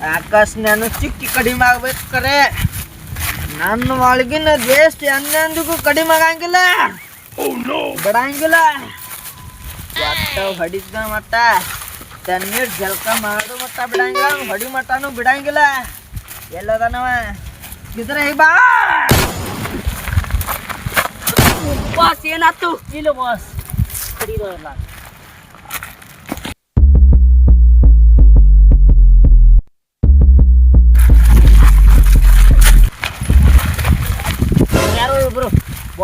ಬಿಡಂಗಿಲ್ಲ ಆಕಾಶ ನಾನು ಚಿಕ್ಕಿ ಕಡಿಮೆ ಆಗ್ಬೇಕು ಕರೆ. ನನ್ನ ಒಳಗಿನ ದೇಶ ಎಂದೆಂದಿಗೂ ಕಡಿಮೆ ಆಗಂಗಿಲ್ಲ. ಬಿಡಂಗಿಲ್ಲ ಒಟ್ಟ ಹೊಡಿದ ಮಟ್ಟ ತಣ್ಣೀರು ಜಲ್ಕ ಮಾಡು ಮಟ್ಟ ಬಿಡಂಗಿಲ್ಲ ಹೊಡಿ ಮಟ್ಟನು ಬಿಡಂಗಿಲ್ಲ. ಎಲ್ಲದನವ? ಇದ್ರೆ ಬಾ. ಬಾಸ್ ಏನಾತು? ಇಲ್ಲ ಬಾಸ್ ಕಡಿಯೋಲ್ಲ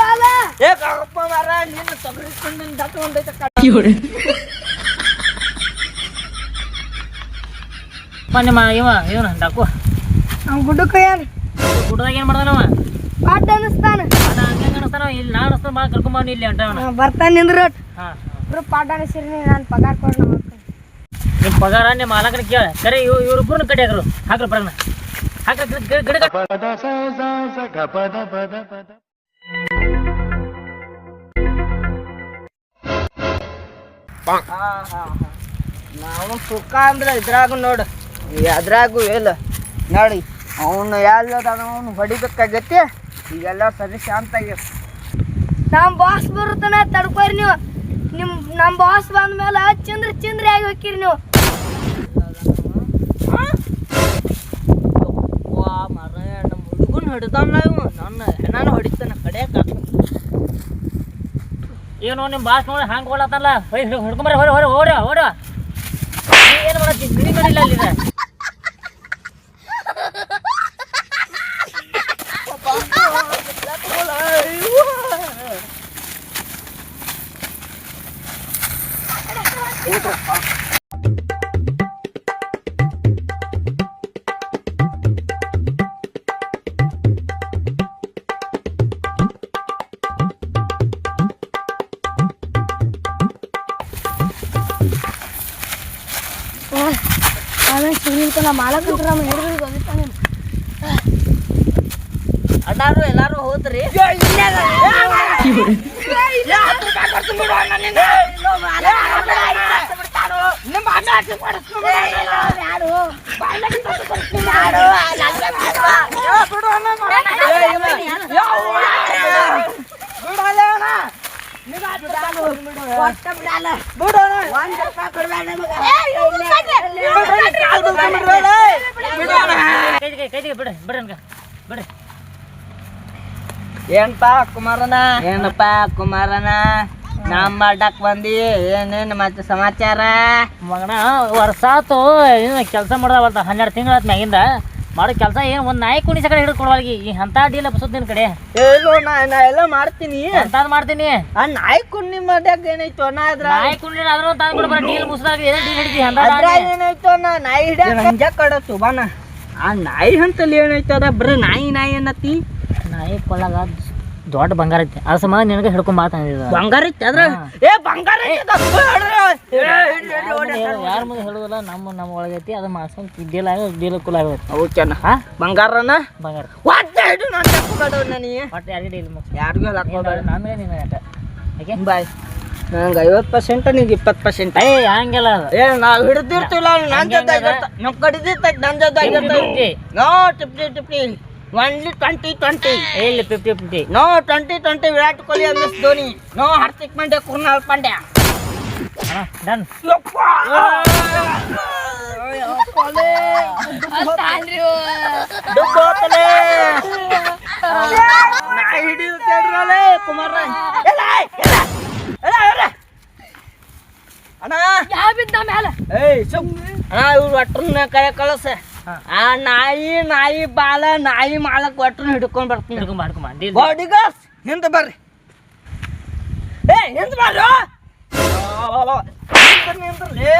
ಬಾಲ ಏ ಕಾಕಪ್ಪ ಮಾರ ನಿನ್ನ ತಗರಿಸ್ಕೊಂಡು ದಟ್ಟ ಒಂದೈತೆ ಕಟ್ಟ ನಿಮ್ಮ ಇವ ಇವನ ಡಾಕು. ಅವ್ನು ಗುಡ್ಡಕ್ಕ ಯಾರು ಗುಡ್ಡದಾಗ ಏನು ಮಾಡ್ದಾನವ ಪಾಠ ಅನಿಸ್ತಾನ ಅಣ್ಣ ಹಂಗೆ ಅನಿಸ್ತಾನ ಇಲ್ಲಿ ನಾನು ಅನಿಸ್ತಾನ ಬಾ ಕರ್ಕೊಂಬವ್ನು ಇಲ್ಲಿ ಅಂತ ಅವನ. ಬರ್ತಾನೆ ನಿಂದ್ರಟ್ ಹಾಂ ಇಬ್ರು ಅನಿಸಿರಿ ನಾನು ಪಗಾರ ಕೊಡ್ ನಮ್ಮ ಪಗಾರ ನಿಮ್ಮ ಮಾಲಕನ ಕೇಳ. ಕರೆ ಇವ್ ಇವ್ರಿಬ್ರು ಕಡೆ ಹಾಕ್ರು. ಹಾಕ್ರಿ ಬರೋಣ ಹಾಕ್ರಿ ಗಿಡ ನಾವು ಸುಖ ಅಂದ್ರೆ ಇದ್ರಾಗು ನೋಡು. ಅದ್ರಾಗು ಇಲ್ಲ ನೋಡಿ ಅವನು ಎಲ್ಲದಾನ ಅವನು ಹೊಡಿಬೇಕಾಗತ್ತೆ ಈಗೆಲ್ಲ ಸರಿ ಶಾಂತ ನಮ್ಮ ಬಾಸ್ ಬರುತ್ತಾನ ತಡ್ಕೋರಿ ನೀವು. ನಿಮ್ಮ ನಮ್ಮ ಬಾಸ್ ಬಂದ ಮೇಲೆ ಚಂದ್ರ ಚಂದ್ರ ಆಗಿ ಹೋಗಿರಿ ನೀವು. ಮರ ನಮ್ಮ ಹುಡುಗನ ಹಿಡ್ದಾನ ನಾನು ನನ್ನ ಹೆಣ್ಣನ ಹೊಡಿತಾನೆ ಕಡೆಯಕ ಏನು ನಿಮ್ಮ ಬಾಸ್ ನೋಡಿ ಹಂಗೆ ಕೊಡತ್ತಲ್ಲ ಹೊಯ್ ಹೊಡ್ಕೊಂಬರ ಹೊರ ಹೊರ ಓಡ ಓಡ ಏನು ಮಾಡತ್ತಿ? ನಿನಗೆ ನೋಡಿಲ್ಲ ಅಲ್ಲಿ ಸುನಿಲ್ಕಲ್ಲ ಮಾಲಕಂತ್ರ ನಮ್ಮ ಹಿಡಿದು ಗೊತ್ತಾನೆ ಅಣ್ಣಾರು ಎಲ್ಲಾರು ಹೋದ್ರಿ ಕೈದಿಗೆ ಕೈದಿಗೆ ಬಿಡ ಬಿಡ ನನ್ಗ ಬಿಡ ಏನಪ್ಪ ಕುಮಾರನ? ಏನಪ್ಪ ಕುಮಾರನ? ನಮ್ಮ ಮಾಡಕ್ ಬಂದಿ. ಏನೇನು ಮತ್ತೆ ಸಮಾಚಾರ? ಮಗನ ವರ್ಷ ಆತು ಏನು ಕೆಲಸ ಮಾಡ್ದಾವಲ್ತ. ಹನ್ನೆರಡು ತಿಂಗಳ ಮ್ಯಾಗಿಂದ. ಮಾಡೋ ಕೆಲಸ ಏನು ಒಂದು ನಾಯಿ ಕುಣಿಸ ಕಡೆ ಹಿಡಿದು ಕೊಡವಾಲ್ಗಿ ಈ ಅಂತ ಡೀಲ್ ಬಸದ್ ನಿನ್ ಕಡೆ. ಎಲ್ಲೋ ನಾ ನಾ ಎಲ್ಲ ಮಾಡ್ತೀನಿ. ಅಂತಾದ್ ಮಾಡ್ತೀನಿ. ಆ ನಾಯಿ ಕುಣ್ಣಿ ಮಾಡ್ಯಾಗ ಏನಾಯ್ತು ಅಣ್ಣ ಅದ್ರ ನಾಯಿ ಕುಂಡಿ ಆದ್ರೂ ತಂದ್ ಕೊಡ್ಬಾರ ಡೀಲ್ ಮುಸ್ದಾಗ ಏನು ಡೀಲ್ ಹಿಡಿದಿ ಅಂತ ಅದ್ರ ಏನಾಯ್ತು ಅಣ್ಣ ನಾಯಿ ಹಿಡಿಯ ಹಂಜ ಕಡತು ಬಾನ ಆ ನಾಯಿ ಅಂತಲ್ಲಿ ಏನಾಯ್ತದ ಅದ ಬರೀ ನಾಯಿ ನಾಯಿ ಅನ್ನತ್ತಿ. ನಾಯಿ ಕೊಳ್ಳಾಗ ದೊಡ್ಡ ಬಂಗಾರ ಐತಿ. ಅದ್ರ ಸಂಬಂಧ ನಿನಗೆ ಹಿಡ್ಕೊಂಡ್ ಮಾತಾಡಿದ ಬಂಗಾರ ಐತಿ ಅದ್ರ ಏ ಬಂಗಾರ. ಯಾರ ಮುಂದೆ ಹೇಳುದಿಲ್ಲ ನಮ್ಮ ನಮ್ಮ ಒಳಗೈತಿ ಅದು ಮಾಡ್ಸಂಗ್ ಡೀಲ್ ಆಗ ಡೀಲ್ ಕುಲ ಹಾ? ಬಂಗಾರನ? ಬಂಗಾರ. ಒಟ್ಟ ಹಿಡು ನಾನು ತಕ್ಕೊಬೇಡ ನನಗೆ. ಒಟ್ಟು ಯಾರಿಗೆ ಡೀಲ್ ಮುಗಿಸ್ ಯಾರಿಗೂ ಹಾಕೋಬೇಡ ಆಮೇಲೆ ನೀನು ಆಟ. Okay bye. ನಂಗೆ ಐವತ್ತು ಪರ್ಸೆಂಟ್ ನಿಂಗೆ ಇಪ್ಪತ್ತು ಪರ್ಸೆಂಟ್ ಏ ಹಂಗೆಲ್ಲ ಏ ನಾವು ಹಿಡಿದಿರ್ತಿಲ್ಲ ನನ್ನ ಜೊತೆ ನಮ್ಮ ಕಡಿದಿರ್ತೈತೆ ನನ್ನ ಜೊತೆ ಆಗಿರ್ತೈತೆ fifty no fifty fifty. Only twenty twenty ಇಲ್ಲಿ fifty fifty no twenty twenty Virat Kohli M S Dhoni no Hardik Pandya Krunal Pandya ಅಣ್ಣ ಡನ್ ಡುಬ್ಬೋತಲೇ. ನಾಯಿ ಹಿಡಿದು ಕೇಳ್ರಲೇ ಕುಮಾರ ಎಲ್ಲ, ಎಲ್ಲ, ಎಲ್ಲ, ಎಲ್ಲ. ಅಣ್ಣ ಯಾವ ಬಿದ್ದ ಮೇಲೆ ಏಯ್ ಸುಮ್ ಅಣ್ಣ ಇವ್ರು ಒಟ್ರನ್ನ ಕೈ ಕಳಸ ಹಾ. ಆ ನಾಯಿ ನಾಯಿ ಬಾಲ ನಾಯಿ ಮಾಲಕ್ ಒಟ್ರನ್ನ ಹಿಡ್ಕೊಂಡ್ ಬರ್ತೀನಿ. ಹಿಡ್ಕೊಂಬ ಡೀಲ್ ಬಾಡಿಗಾರ್ಸ್ ಹಿಂದೆ ಬರ್ರಿ. ಏ ಹಿಂದೆ ಬರ್ರಿ ನಿಂದ್ರಲೇ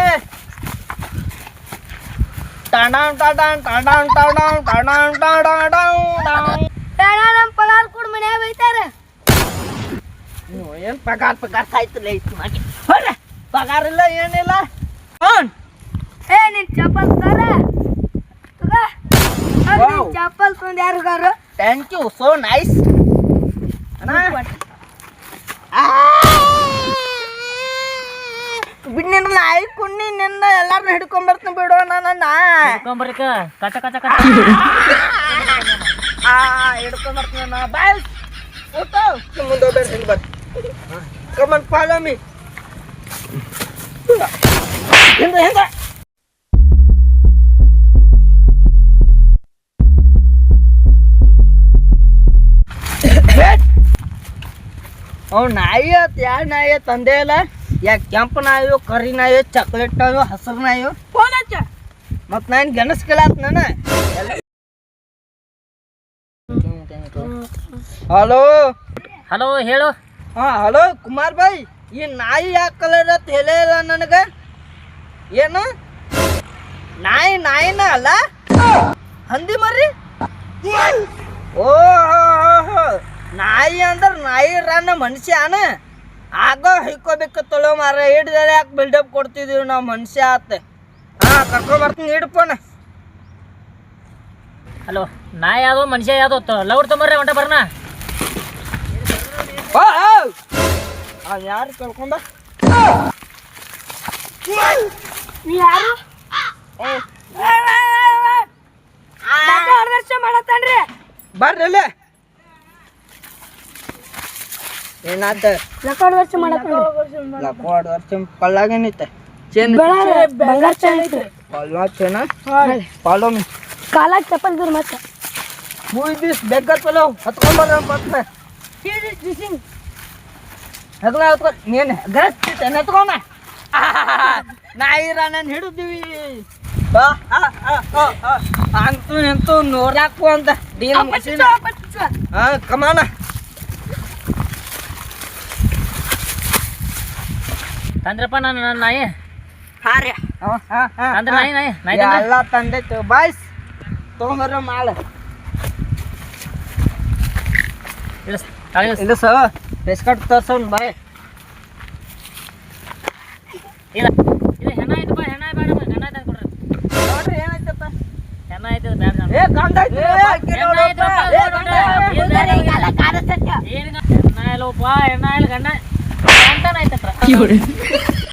ಟಡಾಂ ಟಡಾಂ ಟಡಾಂ ಟಡಾಂ ಟಡಾಂ ಟಡಾಂ ಟಡಾಂ. ಟಡಾ ನಮ್ಮ ಪಗಾರ ಕೊಡ್ ಮನ್ಯಾಗ ಬೈತಾರೆ? ಏನ್ ಪಗಾರ ಪಗಾರ ಸಾಯ್ತಿಲ್ಲ ಇತ್ತು ಮಾಡಿ ಹೊರ್ರೆ, ಪಗಾರ ಇಲ್ಲ ಏನಿಲ್ಲ. ಹ್ಞೂ ಏ ನಿನ್ ಚಪ್ಪಲ್ Wow. ಚಪ್ಪಲ್ ತಂದ್ ಯಾರಿಗಾರು ಥ್ಯಾಂಕ್ ಯು ಸೋ ನೈಸ್ ಬಿಡ್ನಿನ ನಾಯಿ ಕುಣ್ಣಿ ನಿನ್ನ ಎಲ್ಲಾರನ್ನ ಹಿಡ್ಕೊಂಡ್ ಬಿಡು ನನ್ನ ಹಿಡ್ಕೊಂಬರ್ರಿಕ ಕಚ ಕಚ ಕಚ ಆ ಹಿಡ್ಕೊಂಡ್ ಬರ್ತೀನಿ ನಾ ಬಾಯ್ ಊಟ ಮುಂದೆ ಬೇರೆ ಹಿಂದೆ ಬರ್ ಕಮನ್ ಫಾಲೋ ಮೀ ಹಿಂದೆ ಹಿಂದೆ ಅವ್ ನಾಯಿ ಆತ್ ಯಾವ ನಾಯಿ ತಂದೆ ಇಲ್ಲ ಯಾ ಕೆಂಪು ನಾಯು ಕರಿ ನಾಯಿ ಚಾಕ್ಲೇಟ್ ನಾಯು ಹಸಿರು ನಾಯು ಫೋನ್ ಹಚ್ಚ ಮತ್ ನಾನು ಗೆಣಸ್ಕೇಳಾತ್ ನಾನು ಹಲೋ ಹಲೋ ಹೇಳು ಹಾ ಹಲೋ ಕುಮಾರ್ ಭಾಯ್ ಈ ನಾಯಿ ಯಾಕೆ ಕಲರ್ ಅಂತ ಹೇಳೇ ಇಲ್ಲ ನನಗೆ ಏನು ನಾಯಿ ನಾಯಿನ ಅಲ್ಲ ಹಂದಿ ಮರ್ರಿ ಓ ನಾಯಿ ಅಂದ್ರೆ ನಾಯಿ ರನ್ನ ಮನುಷ್ಯನ ಆಗ ಹೈಕೋಬೇಕು ತೊಳೋ ಮಾರ ಹಿಡ್ದರೆ ಯಾಕೆ ಬಿಲ್ಡಪ್ ಕೊಡ್ತಿದೀವಿ ನಾವು ಮನುಷ್ಯ ಆತ. ಹಾ ಕರ್ಕೊಂಬರ್ತೀನಿ ಹಿಡ್ಪೋಣ. ಹಲೋ ನಾಯಿ ಯಾವ್ದೋ ಮನುಷ್ಯ ಯಾವ್ದೋ ಲೌಡ್ ತೊಂಬರ್ರಿ ಹೊಂಟ ಬರ್ನ. ಯಾರು ಕರ್ಕೊಂಡ? ನೀ ಯಾರು? ಮಾಡತ್ತಾನ್ರಿ? ಬರ್ರಿ ಏನಾತ ರೆಕಾರ್ಡ್ ವರ್ಷ ಮಾಡಕ ಲಕೋಡ್ ವರ್ಷ ಕಳ್ಳಾಗೇನಿತ್ತೆ ಚೇನ್? ಬಂಗಾರ ಚೇನ್ ಐತೆ ಪಳ್ಳಾ ಚೇನ? ಫಾಲೋ ಮಿ ಕಾಲ ಚಪ್ಪಲ್ ದೂರ ಮತ್ತೆ. ಮೂವಿ ದಿಸ್ ಬೇಗ ಚಲೋ ಹತ್ಕೊಂಬರ ಡಿಸಿಂಗ್ ಹಗಲ ಹತ್ಕೊ ನೀನು ಗಸ್ತಿ ಹತ್ಕೊಂಡ ನಾಯಿ ನಾನು ಹಿಡಿದಿವಿ. ಅಂತೂ ಎಂತೂ ನೋಡಾಕು ಅಂತ ಡೀಲ್ ಮಷೀನ್. ಹಾ ಕಮಾನ. ತಂದ್ರಪ್ಪ ನಾನು ನನ್ನ ನಾಯಿ. ಹಾರ್ಯ ಅಂದ್ರೆ ನಾಯಿ ನಾಯಿ ನಾಯಿ ತಂದ್ರ? ಎಲ್ಲ ತಂದೈತೆ ಬಾಯ್ಸ್ ತೊಗೊಂಬರ ಮಾಳ. ಇಳಿಸ್. ಇಲ್ಲ ಸ ಬಿಸ್ಕಟ್ ತರ್ಸೋನ್ ಬಾಯ್. ಇಲ್ಲ. ಇದು ಹೆಣ ಐತಪ್ಪ ಹೆಣ ಬೇಡ ಹೆಣ ಐತೆ ಕೊಡ್ರಿ ನೋಡ್ರಿ ಏನಾಯ್ತಪ್ಪ? ಹೆಣ ಐತೆ ಬೇಡ ನಾನು. ಏ ಗಂಡ ಹೆಣ ಐತಪ್ಪ. ಏನ್ ಹೆಣ ಇಲ್ಲಪ್ಪ ಹೆಣ ಇಲ್ಲ ಗಂಡ. ಗಂಟನ ಐತಪ್ಪ